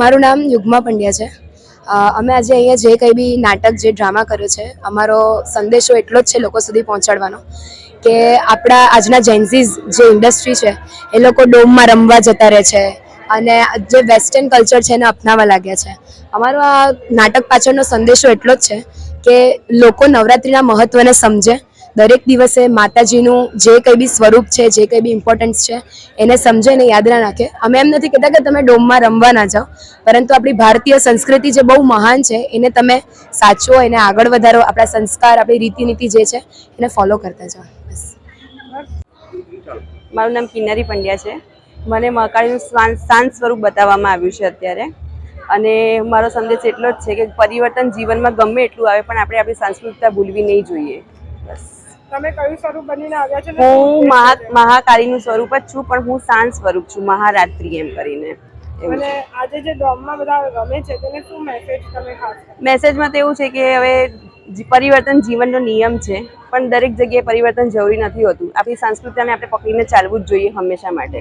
મારું નામ યુગ્મા પંડ્યા છે. અમે આજે અહીંયા જે કંઈ બી નાટક, જે ડ્રામા કર્યો છે, અમારો સંદેશો એટલો જ છે લોકો સુધી પહોંચાડવાનો કે આપણા આજના જેન્ઝીઝ જે ઇન્ડસ્ટ્રી છે, એ લોકો ડોમમાં રમવા જતા રહે છે અને જે વેસ્ટર્ન કલ્ચર છે એને અપનાવવા લાગ્યા છે. અમારો આ નાટક પાછળનો સંદેશો એટલો જ છે કે લોકો નવરાત્રિના મહત્ત્વને સમજે દરેક દિવસે માતાજીનું જે કંઈ બી સ્વરૂપ છે, જે કંઈ બી ઇમ્પોર્ટન્સ છે, એને સમજે ને યાદ ના રાખે. અમે એમ નથી કહેતા કે તમે ડોમમાં રમવા ના જાઓ, પરંતુ આપણી ભારતીય સંસ્કૃતિ જે બહુ મહાન છે, એને તમે સાચવો, એને આગળ વધારો, આપણા સંસ્કાર, આપણી રીતિનીતિ જે છે, એને ફોલો કરતા જાઓ. બસ. મારું નામ કિનારી પંડ્યા છે. મને મહાકાળીનું શાંત સ્વરૂપ બતાવવામાં આવ્યું છે અત્યારે. અને મારો સંદેશ એટલો જ છે કે પરિવર્તન જીવનમાં ગમે એટલું આવે, પણ આપણે આપણી સંસ્કૃતતા ભૂલવી નહીં જોઈએ. બસ. તમે કયું સ્વરૂપ બનીને આવ્યા છો હું મહા મહાકાળીનું સ્વરૂપ જ છું પણ હું સાંજ સ્વરૂપ છું મહારાત્રિ એમ કરીને. અને આજે જે ડોમમાં બધા રમે છે તેને શું મેસેજ તમે ખાસ મેસેજમાં તો એવું છે કે હવે પરિવર્તન જીવનનો નિયમ છે પણ દરેક જગ્યાએ પરિવર્તન જરૂરી નથી હોતું. આપણી સંસ્કૃતિને આપણે પકડીને ચાલવું જ જોઈએ હંમેશા માટે.